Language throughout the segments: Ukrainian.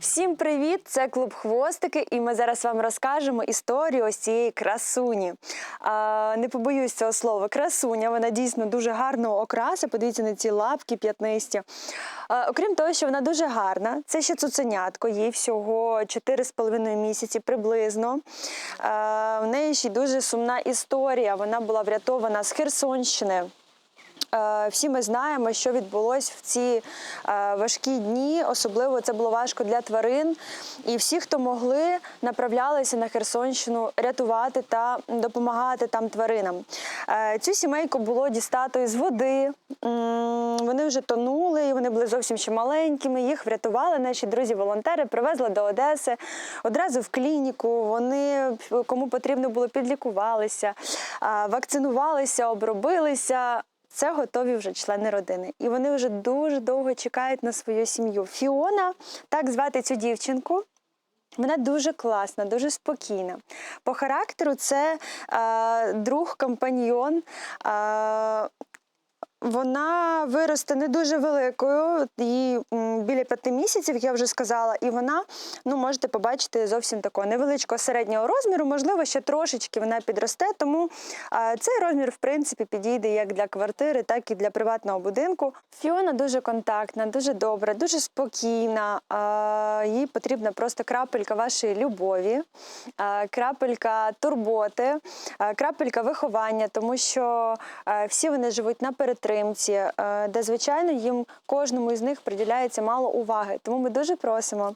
Всім привіт! Це клуб Хвостики, і ми зараз вам розкажемо історію ось цієї красуні. А, не побоюсь цього слова. Красуня, вона дійсно дуже гарного окрасу. Подивіться на ці лапки п'ятнисті. Окрім того, що вона дуже гарна, це ще цуценятко, їй всього 4,5 місяці приблизно. А, в неї ще дуже сумна історія. Вона була врятована з Херсонщини. Е, Всі ми знаємо, що відбулось в ці е, важкі дні. Особливо це було важко для тварин. І всі, хто могли, направлялися на Херсонщину рятувати та допомагати там тваринам. Е, Цю сімейку було дістато із води. Вони вже тонули, і вони були зовсім ще маленькими. Їх врятували наші друзі-волонтери, привезли до Одеси одразу в клініку. Вони кому потрібно було підлікувалися, вакцинувалися, обробилися. Це готові вже члени родини, і вони вже дуже довго чекають на свою сім'ю. Фіона, так звати цю дівчинку. Вона дуже класна, дуже спокійна. По характеру це е, друг, компаньйон. Е, вона виросте не дуже великою, і біля п'яти місяців, я вже сказала, і вона, ну, можете побачити зовсім такого невеличкого середнього розміру, можливо, ще трошечки вона підросте, тому цей розмір, в принципі, підійде як для квартири, так і для приватного будинку. Фіона дуже контактна, дуже добра, дуже спокійна. Їй потрібна просто крапелька вашої любові, крапелька турботи, крапелька виховання, тому що всі вони живуть на перетримці, де, звичайно, їм кожному із них приділяється мало уваги. Тому ми дуже просимо.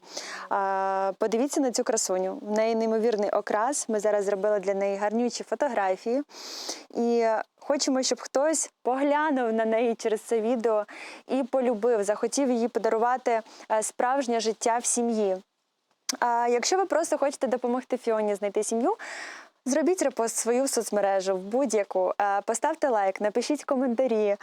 е, Подивіться на цю красуню. В неї неймовірний окрас. Ми зараз зробили для неї гарнючі фотографії. І хочемо, щоб хтось поглянув на неї через це відео і полюбив, захотів їй подарувати е, справжнє життя в сім'ї. А якщо ви просто хочете допомогти Фіоні знайти сім'ю, зробіть репост свою соцмережу в будь-яку, е, поставте лайк, напишіть коментарі, е,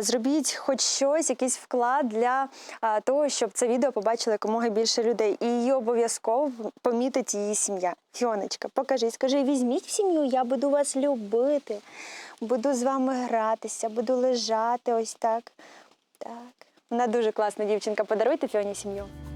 зробіть хоч щось, якийсь вклад для е, того, щоб це відео побачили якомога більше людей. І її обов'язково помітить її сім'я. Фіоночка, покажи, скажи, візьміть в сім'ю, я буду вас любити, буду з вами гратися, буду лежати ось так. Так. Вона дуже класна дівчинка. Подаруйте Фіоні сім'ю.